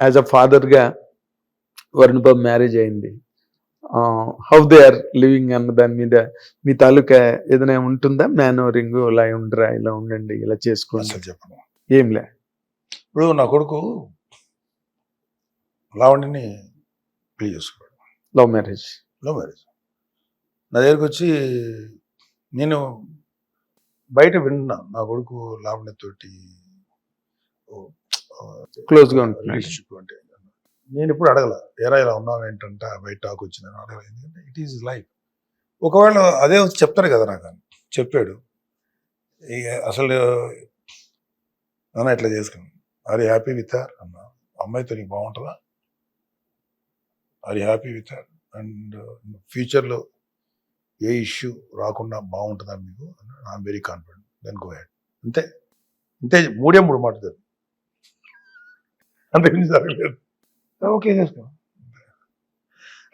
As a ఫాదర్గా Varun Babu marriage అయింది. How they are living అన్న దాని మీద మీ తాలూకా ఏదైనా ఉంటుందా? మేనోరింగ్ ఇలా ఉండరా ఇలా ఉండండి ఇలా చేసుకోండి. చెప్పను. ఏం లే ఇప్పుడు నా కొడుకు లావణ్యని పెళ్ళి చేసుకున్నాడు. లవ్ మ్యారేజ్ లవ్ మ్యారేజ్ నా దగ్గరికి వచ్చి నేను బయట విన్నా నా కొడుకు లావణ్యతోటి క్లోజ్గా గా రిలేషన్షిప్ అంటే నేను ఇప్పుడు అడగల ఎరా ఇలా ఉన్నావు ఏంటంట? బయట టాక్ వచ్చింది అడగల. ఎందుకంటే ఇట్ ఈస్ లైఫ్ ఒకవేళ అదే చెప్తారు కదా నాకు చెప్పాడు. ఇక అసలు అన్న ఇట్లా చేసుకున్నాను ఆర్ హ్యాపీ విత్ హర్ అన్న. అమ్మాయితో నీకు బాగుంటుందా? Are happy with her and ఫ్యూచర్లో ఏ ఇష్యూ రాకుండా బాగుంటుందా మీకు I'm very confident then go ahead అంతే. అంతే మూడే మూడు మాటలు అంతే జరగలేదు. ఓకే చేసుకో.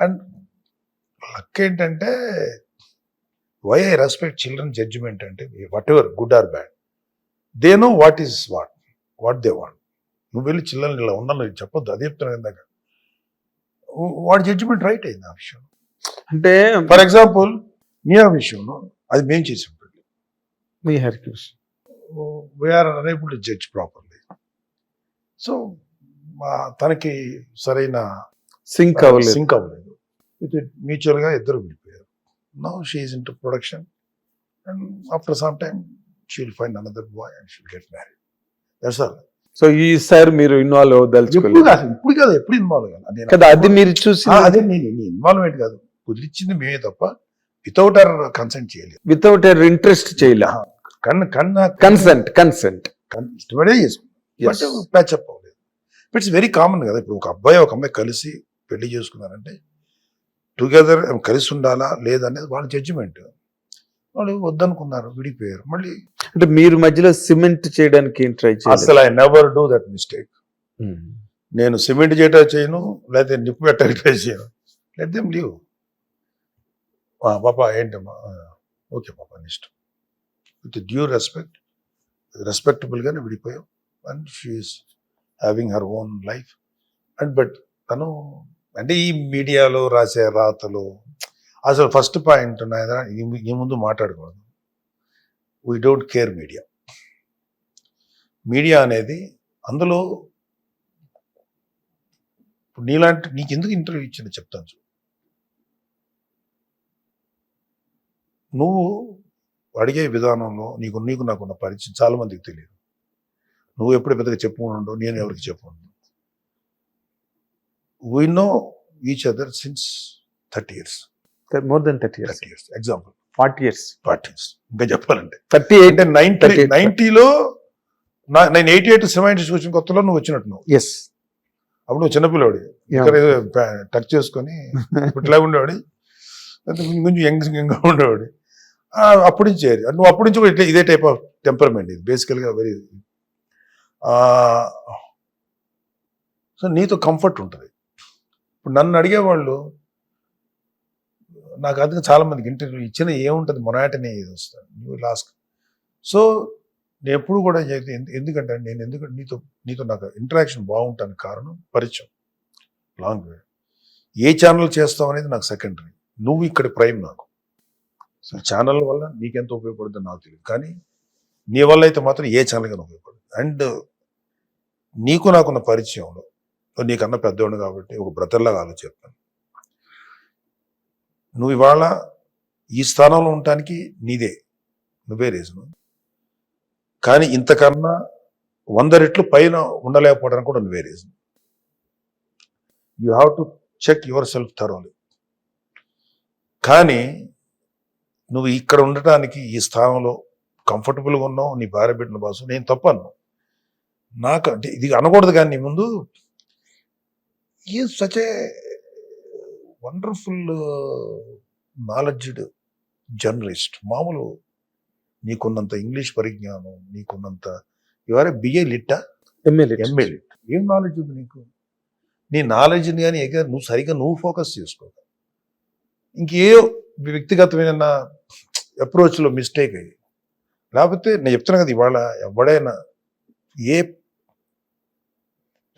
అండ్ లక్ ఏంటంటే why I respect children judgement అంటే whatever good or bad. They know what is what what they want. నువ్వు వెళ్ళి చిల్డ్రన్ ఇలా ఉండాలి చెప్పొద్దు అదే చెప్తున్నాను ఇందాక. వాడి జడ్జిమెంట్ రైట్ అయింది ఆ విషయం అంటే ఫర్ ఎగ్జాంపుల్ నీ ఆ విషయంలో అది మేము చేసాం మీ హెర్క్యూస్. We're unable to judge properly so తనకి సరైన సింక్ అవ్వలేదు. సింక్ అవ్వలేదు. ఇది మ్యూచువల్గా ఇద్దరు విడిపోయారు. Now she's into production and after some time she will find another boy and she'll get marry that's all so ఈసారి మీరు ఇన్వాల్వ్ అవ్వదలుచుకోలేదు కాదు ఇప్పుడు కాదు ఎప్పుడు ఇన్వాల్వ్ కాదు అది మీరు చూసి అదే నేను ఇన్వాల్వ్మెంట్ కాదు. కుదిరిచ్చింది మేమే తప్ప వితౌట్ అవర్ కన్సెంట్ చేయలేదు. వితౌట్ ఇంట్రెస్ట్ చేయలే? కన్ను కన్న కన్సెంట్ కన్సెంట్ కన్- ఇష్టపడే చేసుకున్నాం. ప్యాచప్ అవ్వలేదు. ఇట్స్ వెరీ కామన్ కదా. ఇప్పుడు ఒక అబ్బాయి ఒక అమ్మాయి కలిసి పెళ్ళి చేసుకున్నారంటే టుగెదర్ కలిసి ఉండాలా లేదనేది వాళ్ళ జడ్జిమెంట్ వాళ్ళు వద్దనుకున్నారు విడిపోయారు. మళ్ళీ అంటే మీరు మధ్యలో సిమెంట్ చేయడానికి ట్రై అసలు I never do that mistake నేను సిమెంట్ చేయటం చేయను లేకపోతే నిప్పు పెట్టడానికి ట్రై చేయను. లెట్ దెమ్ లీవ్ పాప ఏంటమ్మా? ఓకే పాప నీ ఇష్టం. విత్ డ్యూ రెస్పెక్ట్ రెస్పెక్టబుల్గానే విడిపోయాం. And she's having her own life and but తను అంటే ఈ మీడియాలో రాసే రాతలు అసలు ఫస్ట్ పాయింట్ ఈ ముందు మాట్లాడకూడదు. We don't care media media అనేది అందులో ఇప్పుడు నీలాంటి నీకు ఎందుకు ఇంటర్వ్యూ ఇచ్చింది చెప్తాను చూ నువ్వు అడిగే విధానంలో నీకు నీకు నాకున్న పరిచయం చాలా మందికి తెలియదు. నువ్వు ఎప్పుడు పెద్దగా చెప్పుకుండవు నేను ఎవరికి చెప్పుకుండు we know each other since thirty years more than thirty years thirty years example forty years forty years ఇంకా చెప్పాలంటే. థర్టీ ఎయిట్ అంటే నైన్టీ 38. నైన్టీలో నేను ఎయిటీ ఎయిట్ సెవెంటీ వచ్చిన కొత్తలో నువ్వు వచ్చినట్టు నువ్వు. ఎస్ అప్పుడు నువ్వు చిన్నపిల్లవాడి ఇక్కడ ఏదో టచ్ చేసుకొని ఇట్లా ఉండేవాడి కొంచెం యంగ్ యంగ్గా ఉండేవాడి అప్పటి నుంచి చేరి నువ్వు అప్పటి నుంచి ఇదే టైప్ ఆఫ్ టెంపర్మెంట్ ఇది. బేసికల్గా వెరీ సో నీతో కంఫర్ట్ ఉంటుంది. ఇప్పుడు నన్ను అడిగేవాళ్ళు నాకు అందుకే చాలామందికి ఇంటర్వ్యూ ఇచ్చిన ఏముంటుంది మొనాటనే ఇది వస్తుంది నువ్వు లాస్ట్ సో నేను ఎప్పుడు కూడా ఎందుకంటే నేను ఎందుకంటే నీతో నీతో నాకు ఇంటరాక్షన్ బాగుంటానికి కారణం పరిచయం లాంగ్ వే ఏ ఛానల్ చేస్తావు అనేది నాకు సెకండరీ నువ్వు ఇక్కడ ప్రైమ్ నాకు. సో ఛానల్ వల్ల నీకెంత ఉపయోగపడుతుందో నాకు తెలియదు. కానీ నీ వల్ల అయితే మాత్రం ఏ ఛానల్ కానీ ఉపయోగపడుతుంది. అండ్ నీకు నాకున్న పరిచయంలో నీకన్నా పెద్దోడు కాబట్టి ఒక బ్రదర్లాగా ఆలోచిస్తాను నువ్వు ఇవాళ ఈ స్థానంలో ఉండటానికి నీదే నువ్వే రీజన్ కానీ ఇంతకన్నా వంద రెట్లు పైన ఉండలేకపోవడానికి కూడా నువ్వే reason you have to check yourself thoroughly కానీ నువ్వు ఇక్కడ ఉండటానికి ఈ స్థానంలో కంఫర్టబుల్గా ఉన్నావు నీ భార్య బిడ్డను బాసు నేను తప్పను. నాకు అంటే ఇది అనకూడదు కానీ నీ ముందు ఈ such a wonderful knowledged journalist మామూలు నీకున్నంత ఇంగ్లీష్ పరిజ్ఞానం నీకున్నంత ఇవారే బిఏ లిట్టా ఎమ్మెల్యే ఎంఏ లిట్ ఏం నాలెడ్జ్ ఉంది నీకు? నీ నాలెడ్జ్ని కానీ ఎగ నువ్వు సరిగ్గా నువ్వు ఫోకస్ చేసుకో ఇంకే వ్యక్తిగతమైన అప్రోచ్లో మిస్టేక్ అయ్యి. లేకపోతే నేను చెప్తున్నా కదా ఇవాళ ఎవడైనా ఏ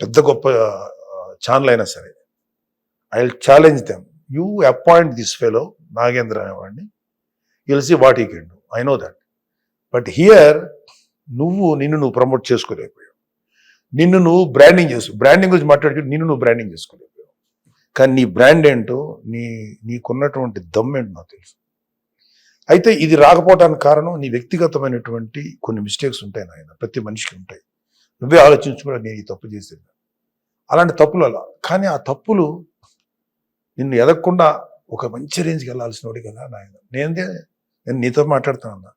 పెద్ద గొప్ప ఛానల్ అయినా సరే I will challenge them. You appoint this fellow Nagendra అనేవాడిని. You'll see what he can do. I know that. But here నువ్వు నిన్ను నువ్వు ప్రమోట్ చేసుకోలేకపోయావు. నిన్ను నువ్వు బ్రాండింగ్ చేసు బ్రాండింగ్ గురించి మాట్లాడుకుంటే నిన్ను నువ్వు బ్రాండింగ్ చేసుకోలేకపోయావు. కానీ నీ బ్రాండ్ ఏంటో నీ నీకున్నటువంటి దమ్ ఏంటో నాకు తెలుసు. అయితే ఇది రాకపోవడానికి కారణం నీ వ్యక్తిగతమైనటువంటి కొన్ని మిస్టేక్స్ ఉంటాయి నాయన. ప్రతి మనిషికి ఉంటాయి. నువ్వే ఆలోచించుకుని నేను ఈ తప్పు చేసింది. అలాంటి తప్పులు అలా కానీ ఆ తప్పులు నిన్ను ఎదగకుండా ఒక మంచి రేంజ్కి వెళ్ళాల్సిన వాడి కదా నాయన. నేనే నేను నీతో మాట్లాడుతున్నా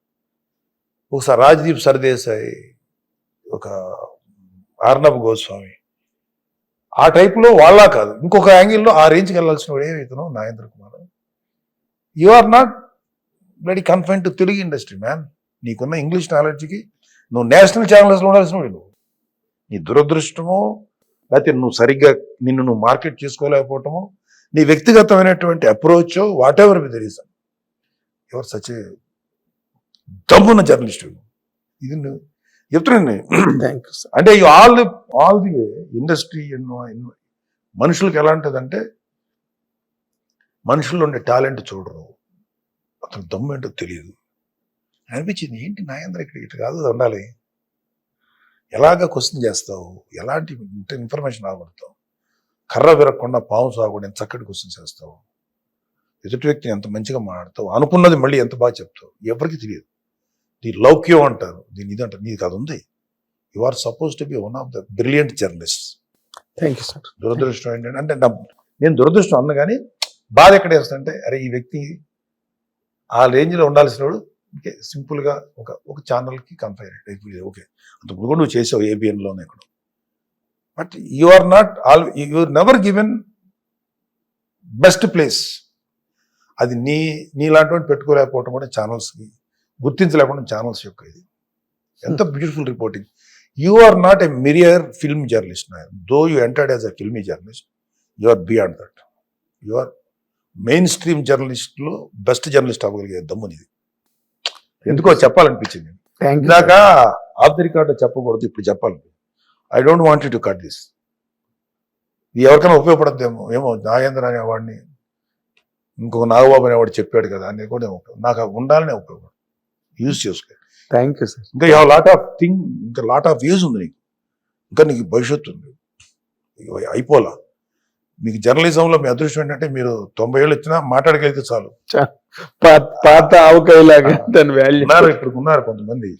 ఒకసారి రాజ్దీప్ సర్దేశాయి ఒక ఆర్నబ్ గోస్వామి. ఆ టైపులో వాళ్ళ కాదు ఇంకొక యాంగిల్లో ఆ రేంజ్కి వెళ్ళాల్సిన వాడు ఇతను Nagendra Kumar. You are not very confine to Telugu industry man నీకున్న ఇంగ్లీష్ నాలెడ్జ్కి నువ్వు నేషనల్ ఛానల్స్లో ఉండాల్సిన వాడు నువ్వు. నీ దురదృష్టమో లేకపోతే నువ్వు సరిగ్గా నిన్ను నువ్వు మార్కెట్ చేసుకోలేకపోవటమో నీ వ్యక్తిగతమైనటువంటి approach whatever with reason ఎవరు సచ్ దమ్మున్న జర్నలిస్ట్ ఇది చెప్తున్నాను నేను. థ్యాంక్ యూ సార్ అంటే all the all the way industry ఎన్నో ఎన్నో మనుషులకు ఎలా ఉంటుందంటే మనుషుల్లో ఉండే టాలెంట్ చూడరు. అతను దమ్ము ఏంటో తెలియదు అనిపించింది ఏంటి నాయంద్ర ఇక్కడ ఇటు కాదు ఉండాలి. ఎలాగ క్వశ్చన్ చేస్తావు? ఎలాంటి ఇన్ఫర్మేషన్ రాబడతావు? కర్ర విరగకుండా పాము సాగకుండా ఎంత చక్కటి క్వశ్చన్ చేస్తావు? ఎదుటి వ్యక్తిని ఎంత మంచిగా మాట్లాడతావు? అనుకున్నది మళ్ళీ ఎంత బాగా చెప్తావు? ఎవరికి తెలియదు. దీని లౌక్యం అంటారు. దీని ఇది అంటారు. నీకు అది ఉంది. You are suppose to be one of the brilliant journalist thank you sir దురదృష్టం ఏంటంటే అంటే నా- నేను దురదృష్టం అన్న కానీ బాధ ఎక్కడ వేస్తుంటే అరే ఈ వ్యక్తి ఆ రేంజ్లో ఉండాల్సిన వాడు ఇంకే సింపుల్గా ఒక ఒక ఛానల్కి అయిపోయింది ఓకే. అంతకుముందు కూడా నువ్వు చేసావు ఏబిఎన్లోనే ఇక్కడ but you are not all you never given best place. అది నీ నీలాంటి వాడిని పెట్టుకోలేకపోవడం కూడా ఛానల్స్కి గుర్తించలేకపోవడం ఛానల్స్ యొక్క ఇది. ఎంత beautiful reporting. You are not a mere film journalist though you entered as a filmy journalist you are beyond that. You are mainstream జర్నలిస్ట్లో best journalist అవ్వగలిగే దమ్మునిది ఎందుకో చెప్పాలనిపించింది. ఇందాక ఆఫ్ ది రికార్డ్ చెప్పకూడదు ఇప్పుడు చెప్పాలి. I don't want to cut this ఇది ఎవరికైనా ఉపయోగపడద్దేమో ఏమో నాగేంద్ర అనేవాడిని ఇంకొక నాగబాబు అనేవాడు చెప్పాడు కదా అనేది కూడా నాకు ఉండాలనే ఉపయోగపడు యూజ్ చేసుకో. థ్యాంక్ యూ సార్ ఇంకా యూ లాట్ ఆఫ్ థింగ్ ఇంకా లాట్ ఆఫ్ యూజ్ ఉంది నీకు. ఇంకా నీకు భవిష్యత్తు ఉంది. అయిపోలా. మీకు జర్నలిజంలో మీ అదృష్టం ఏంటంటే మీరు తొంభై ఏళ్ళు వచ్చినా మాట్లాడగలిగితే చాలు. పాత ఆవకాయలాగా దాని వాల్యూ ఉన్నారు ఇప్పుడు ఉన్నారు కొంతమంది.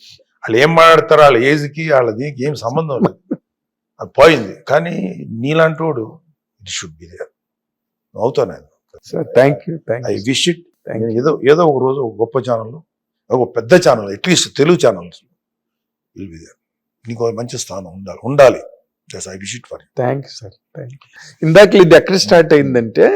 వాళ్ళు ఏం మాట్లాడతారో వాళ్ళ ఏజ్కి వాళ్ళ దీనికి ఏం సంబంధం లేదు. అది పోయింది. కానీ నీలాంటి వాడు ఇట్ షుడ్ బి దేర్ అవుతాను నేను sir thank you I wish it ఏదో ఏదో ఒక రోజు ఒక గొప్ప ఛానల్ ఒక పెద్ద channel at least Telugu channels will be there నీకు మంచి స్థానం ఉండాలి ఉండాలి. I wish it for thank you sir thank you ఇందాక ఇది ఎక్కడ స్టార్ట్ అయిందంటే